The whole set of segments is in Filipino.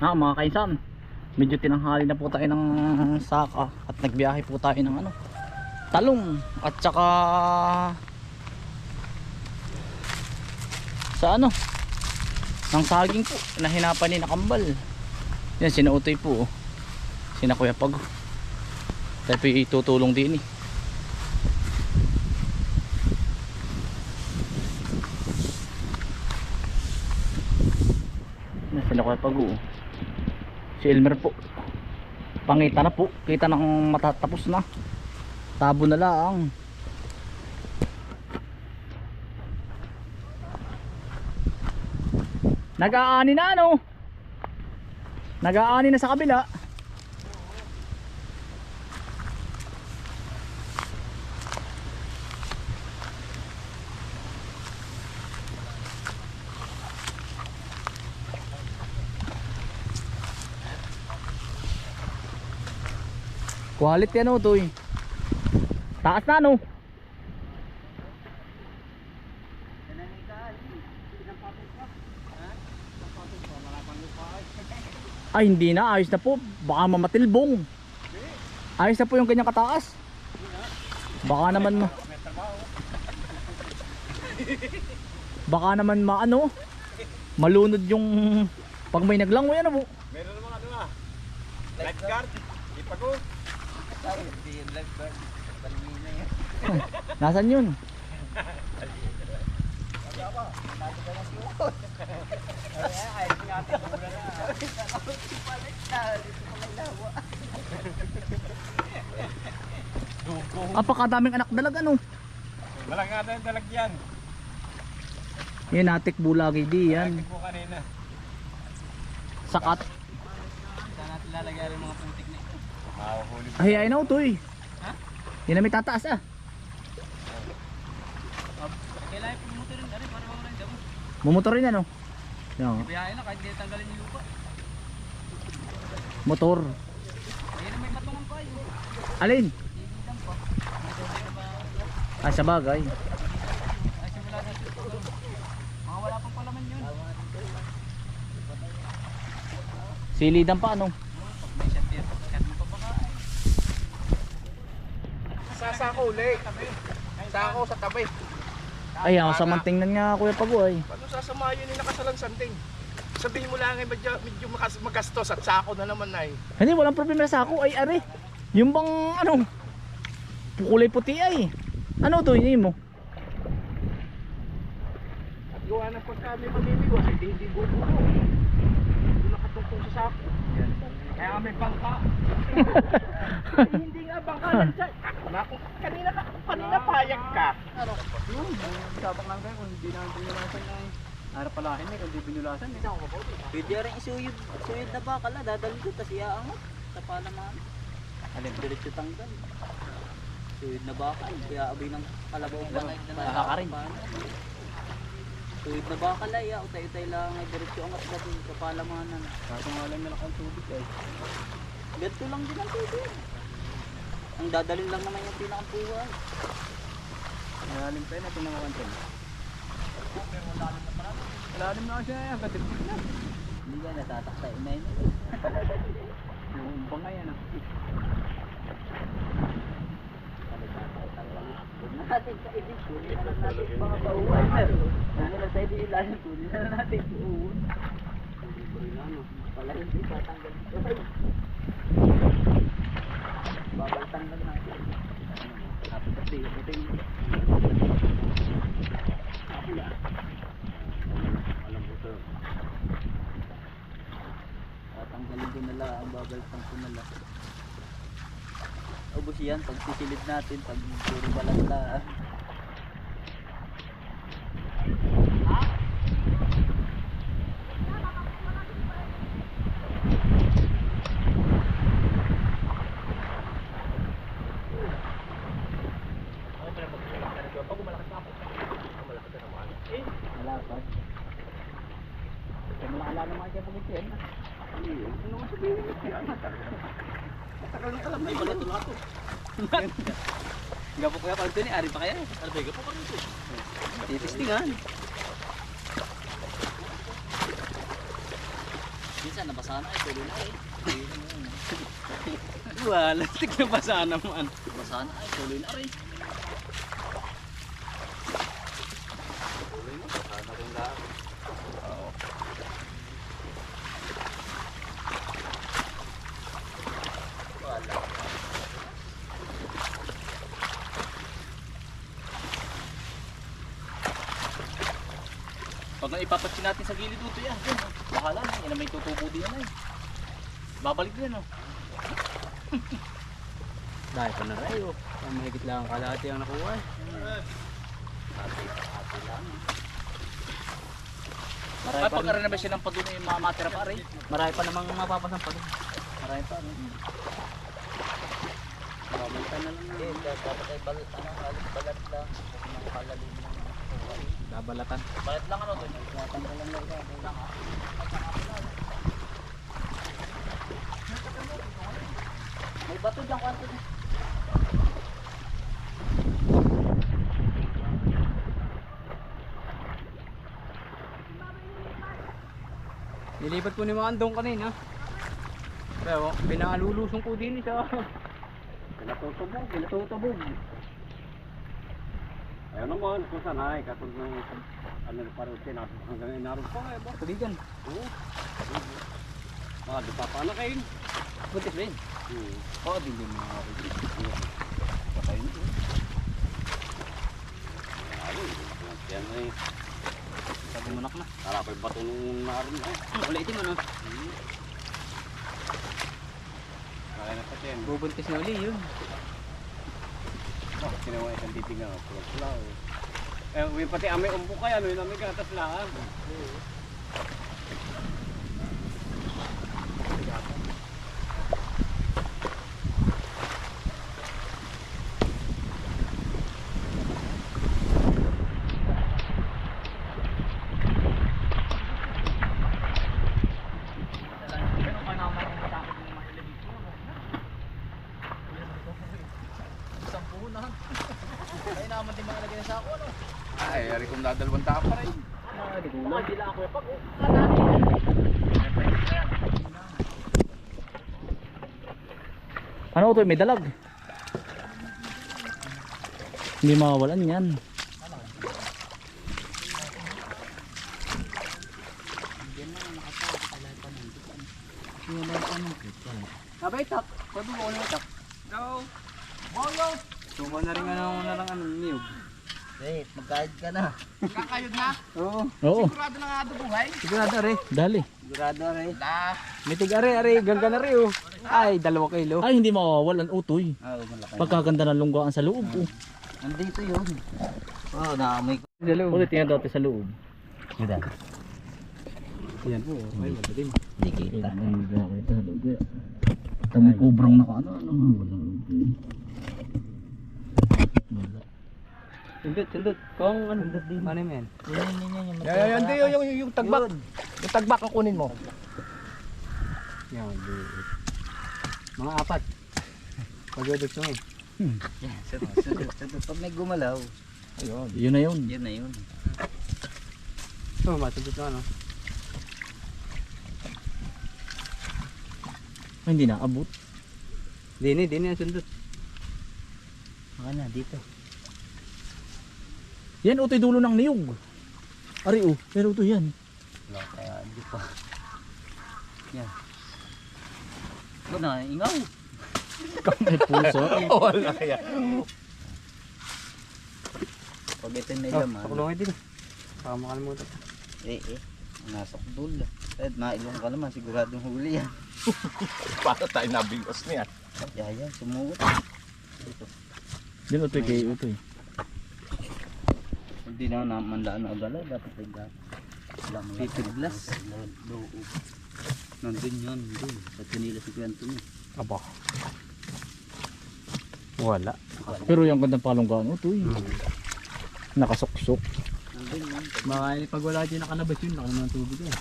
Ha, mga kainsan. Medyo tinanghali na po tayo ng saka at nagbiyahe po tayo ng ano, talong at saka sa ano ng saging po na hinapan ni nakambal yan sinuutoy po oh. sina kuya pag tayo po itutulong din eh sina kuya pag oh. Si Elmer po pangita na po kita ng matatapos na tabo na lang Nag-aani na ano? Nag-aani na sa kabila. Quality ano to eh. Taas na no? Ay hindi na, ayos na po. Baka mamatilbong. Ayos na po yung kanyang kataas. Baka naman ma Baka naman maano malunod yung pag may naglangoy ano po. Meron namang ano ah. Lifeguard. Ipago. Nasaan yun? Apakadaming anak dalag ano. Wala nga yung dalagyan. Yan natik bulagi di yan. Lagi po kanina. Sakat. Saan natin lalagay rin mga? Mahuhuli. Ay ay na to eh. Yan na may tataas ah. Kailangan pumuto rin rin para wala yung damo. Mumotor rin ano. Yan, Biyahe na kahit hindi tanggalin yung lupa. motor. Ayun may matungan pa yun. Alin? Ah, sa bagay. Ay simula na. Mga wala pang palaman yun. Silidan pa ano. Pag may shot yan, shot mo pa baka ay. Sasako ulit. Sako sa tabi. Ay, ang samang tingnan nga kuya Pago ay. Paano sasama yun yung nakasalang santing? Sabihin mo lang ay medyo, medyo makas, magastos at sako na naman ay. Hindi, walang problema sa ako. Ay, are. Yung bang, ano, kulay puti ay. Ano to, yun mo? At gawa ng pag kami mamimiwas, hindi hindi bubuo. Hindi nakatungtong sa sako. Kaya kami bangka. Hindi nga bangka yan dyan. Naku, kanina ka, kanina payag ka. Ano? Yun, sabak lang kayo kung hindi na binulasan na Harap pala akin eh, kung hindi binulasan. Hindi ako mabuti. Pwede rin isuyod, isuyod na bakal na, dadalhin ko, tapos iaangat. Sa palaman. Alin, diretso tanggal. Suyod na bakal, kaya abay ng kalabaw ba na Nakakarin. Suyod na bakal ay, utay-utay lang ay diretso angat ba din sa palamanan. Kaso nga lang na ang tubig eh. Ganito lang din ang tubig. Ang dadalhin lang naman yung pinakampuhan. Malalim pa yun natin ng wantin. Malalim na kasi yan, katilpig na. Hindi ka natatakta na yun. Yung bangay yan ah. Natin sa ibig, kunin na lang natin mga bauan. Huwag na sa ibig ilalim, kunin na lang natin yung uwan. Pala hindi ito. Babaltan lang natin. Tapos kasi, ito yung tatanggalin ko na lang, babaltan ko na lang. Ubus yan, pag sisilid natin, pag puro balat lang. Malapad. Kaya malakala naman kaya pagkitiyan. Ano nga sabihin mo yan? Matagal na alam na yun. Gapo kaya pag ito ni Ari pa kaya? Ano ba gapo pa rin ito? Titistingan. Minsan nabasa na eh, tuloy na eh. Wala, tignan pa sana man. Nabasa na eh, tuloy na rin. Pag naipapatsin natin sa gilid ito yan, yan, oh. bahala na, yan may tutubo din yan eh. Babalik din oh. Dahil pa na rin oh. Ang mahigit lang ang kalahati ang nakuha eh. Marami pa rin na ba siya ng paduna yung mga matira pa rin? Marami pa namang mapapasang pag. Marami pa. No? Babalitan na lang Eh, dapat ay balat, ano, balat lang. Palalim lang. Babalatan. Balit lang ano doon. Tatanggalan lang lang. May bato dyan kwanto na. Nilipat ko ni mga andong kanina. Pero pinalulusong ko din siya. Pinatutubog, pinatutubog. Ayun naman, kung sanay, katulad ng ano na parang sinabi hanggang inaroon pa nga, ba? Tubigan. Oo. Mga di pa pa na kayo. Buntis yun? Hmm. Oo, din din mga kapatid. Patay nito. Ano, yan na eh. Sabi mo na. Tara pa yung bato nung naroon eh. Ulitin mo no. Kaya na pati yan. Bubuntis na uli yun. Oh, sinawa isang titinga, pula-pula. oh. Eh, pati amay umbo kaya, ano yun, amay gatas lang. Isang puhunan. Ay naman din mga lagay na sa ako ano. Ay, ari kong dadalawang tao pa rin. Hindi lang ako yung pag To? May dalag. Hindi mawawalan yan. Abay, tak. Sabi mo ko na tak. Go! Bongo! Suko na rin ano na lang ano, niyog. Eh, magkahid ka na. Kakayod na? Oo. Oo, Sigurado na nga ito buhay? Sigurado are. dali. Sigurado rin. May tig are, are. Gangga na rin oh. Ay, dalawa kilo. Ay, hindi mawawalan utoy. Oo, malaki. Pagkaganda ng lunggaan sa loob. Oh. Nandito yun. Oo, oh, naamoy ko. Dalawa. Ulit tingnan dati sa loob. Ganda. Yan po. Ay, wala din. Hindi kita. Tamo kubrang naka ano ano wala. Wala. Sundot, sundot. Kung ano, ano mo yan? Yan, yan, yan. Yung Yan, yan, yan, yung, yung, tagbak. Yun. Yung tagbak ang kunin mo. Yan, liit. Mga apat. Pagdodot mo eh. Yan, sunod, sunod, sunod. Pag may gumalaw, Ayun. Yun na yun. yun na yun. Oo, masundot na ano. Ay, hindi na abot. Dini, dini ang sundot. Baka na, dito. Yan utoy dulo ng niyog. Ari oh, pero ito yan. Wala, kaya hindi pa. Yan. Ito na, ingaw. May puso. Wala kaya. Pag ito na Oh, ilaman. pakulungay din. Baka makalimutan. Eh, eh. Nasok dul. Kahit mailong ka naman, siguradong huli yan. Paano tayo nabingos niya? Yan, sumuot. Yan utoy kay utoy. Hindi na na mandaan na agala, dapat ay dapat. Lang Titiblas. Nandun yun, dun. Sa kanila si kwento niya. Aba. Wala. Pero yung gandang palunggaan utoy. Nakasuksok. Nandun yun. Baka pag wala dyan nakalabas yun, laki naman tubig eh.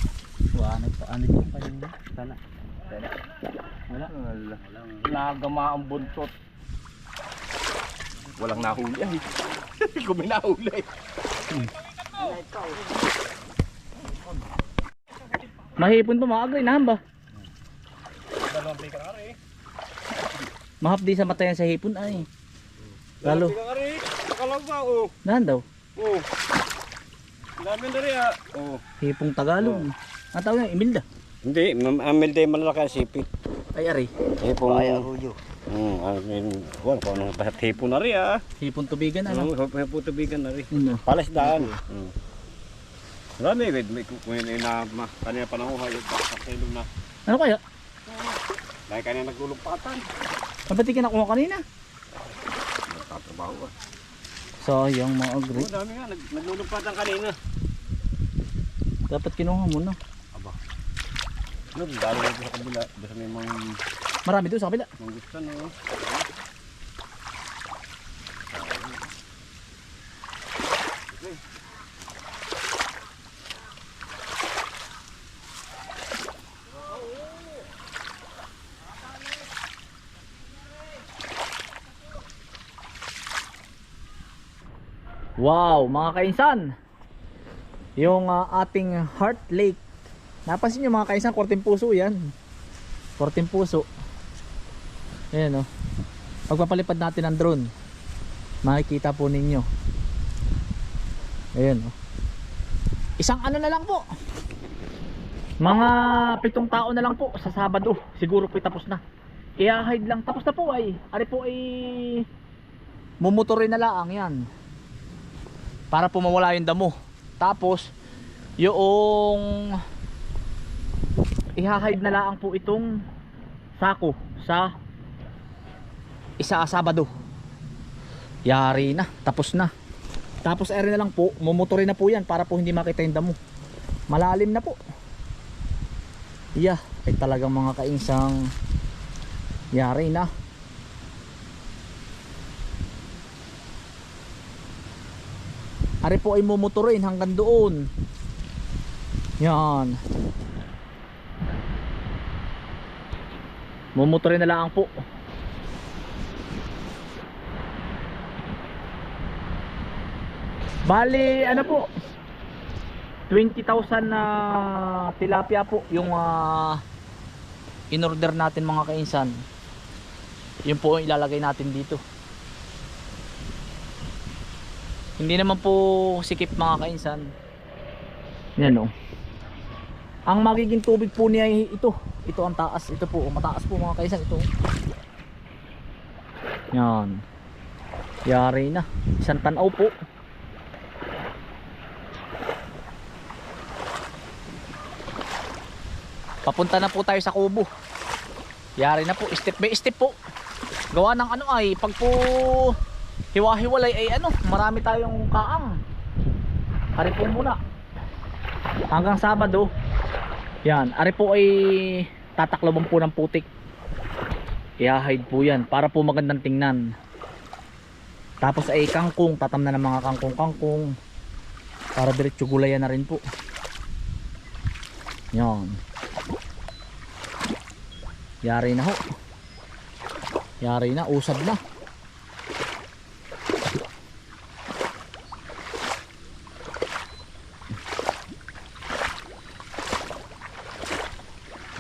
Wala pa, ano dyan kanina? Sana. Wala. Wala. Nagama ang buntot. Walang nahuli ay. Kung may nahuli. Mahipon pa maagay nahan ba? Dalawang bika ka rin. Mahapdi sa matayan sa hipon ay. Lalo. Rin. Akalaw ba? Oo. Nahan daw. Oo. Ang dami na rin ah. Oo. Hipong Tagalog. Ang tawag niya, Imilda. Hindi, amil day malaki ang sipit. Ay ari. Hipong. Kaya huyo. Hmm, ang wala ko nang basta hipon na rin ah. Hipong tubigan ano. Ano, hipon tubigan na rin. Ano? Palasdaan. Hmm. Marami, may, may kukunin na ma, kanina pa nanguha yung baka kilo na. Ano kaya? Dahil kanina naglulumpatan. Ba't di ka nakuha kanina? Nagtatrabaho ah. Sayang mga Oo, agri. dami nga, nag, naglulumpatan kanina. Dapat kinuha mo na. Ano, dalo dito sa kabila. Basta may mga Marami doon sa kabila. mangustan oh. Wow, mga kainsan. Yung ah, ating Heart Lake. Napansin nyo mga kainsan, korteng puso yan. Korteng puso. Ayan o. Pagpapalipad natin ng drone, makikita po ninyo. Ayan o. Isang ano na lang po. Mga pitong tao na lang po sa Sabado. Siguro po tapos na. I-hide lang. Tapos na po ay. Ari po ay mumutorin na lang yan para po mawala yung damo. Tapos yung ihahide na lang po itong sako sa isa Sabado. Yari na tapos na. Tapos ere na lang po mumutorin na po yan para po hindi makita yung damo. Malalim na po. Yeah ay talagang mga kainsang yari na Ari po ay mumuturin hanggang doon. Yan. Mumuturin na lang po. Bali, ano po? 20,000 na tilapia po yung ah, in-order natin mga kainsan. Yun po ang ilalagay natin dito. Hindi naman po sikip mga kainsan. Yan o. Ang magiging tubig po niya ay ito. Ito ang taas. Ito po. Mataas po mga kainsan. Ito. Yan. Yari na. Isang tanaw po. Papunta na po tayo sa kubo. Yari na po. Step by step po. Gawa ng ano ay pag po hiwa-hiwalay ay ano, marami tayong kaang. Ari po muna. Hanggang Sabado. Yan, ari po ay tatakloban po ng putik. I-hide po yan para po magandang tingnan. Tapos ay kangkong, tatam na ng mga kangkong-kangkong. Para diretso gulayan na rin po. Yan. Yari na ho. Yari na, usad na.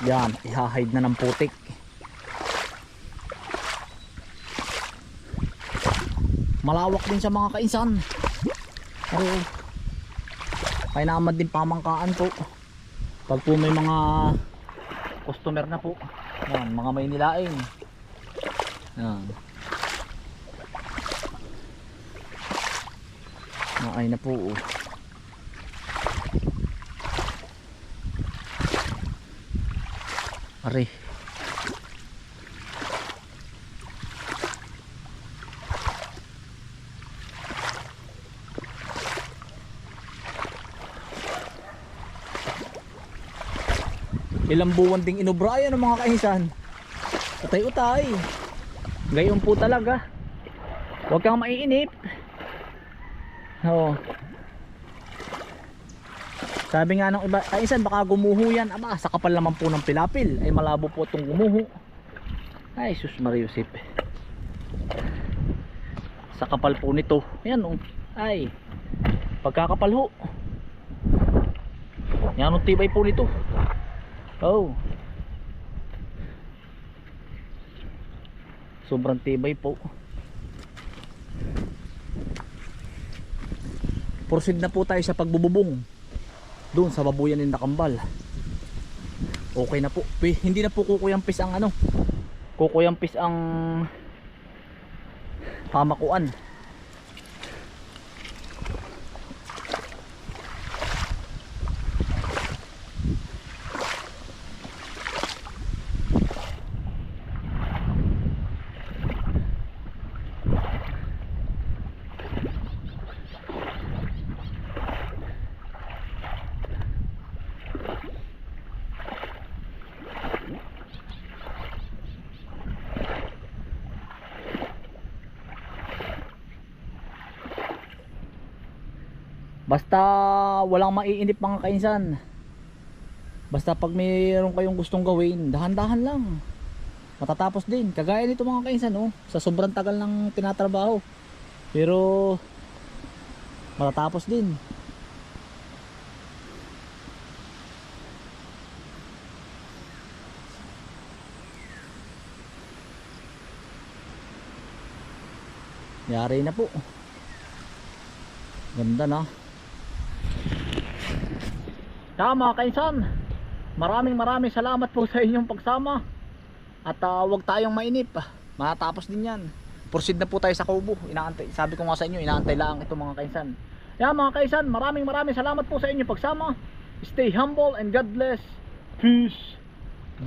Yan, ihahide na ng putik. Malawak din sa mga kainsan. Pero, kaya naman din pamangkaan po. Pag po may mga customer na po. Yan, mga may nilain. Yan. Naay na po. Oh. Are. Ilang buwan ding inubra yan ang mga kainsan. Utay-utay. Gayon po talaga. Huwag kang maiinip. Oo. Sabi nga ng iba, kainsan baka gumuho yan. Aba, sa kapal naman po ng pilapil. Ay malabo po itong gumuho. Ay, sus Mariusip. Sa kapal po nito. Ayan oh. Ay. Pagkakapal ho. Yan ang tibay po nito. Oh. Sobrang tibay po. Proceed na po tayo sa pagbububong. Doon sa babuyan ng Nakambal. Okay na po. Pi- Hindi na po kukuyampis ang ano. Kukuyampis ang pamakuan. Basta walang maiinip mga kainsan. Basta pag mayroon kayong gustong gawin, dahan-dahan lang. Matatapos din. Kagaya nito mga kainsan, oh, sa sobrang tagal ng tinatrabaho. Pero matatapos din. Yari na po. Ganda na. Kaya mga kainsan, maraming maraming salamat po sa inyong pagsama. At uh, wag tayong mainip. Matapos din yan. Proceed na po tayo sa Kubo. Inaantay, sabi ko nga sa inyo, inaantay lang ito mga kainsan. Kaya mga kainsan, maraming maraming salamat po sa inyong pagsama. Stay humble and God bless. Peace.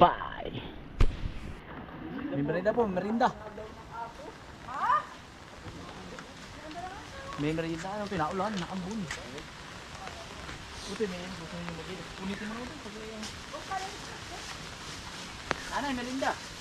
Bye. May merinda po, may merinda. May merinda, ano, pinaulan, nakambun. Buti, may gusto nyo mag-ilit. Punitin mo na ito. Pag... Ano, may merinda.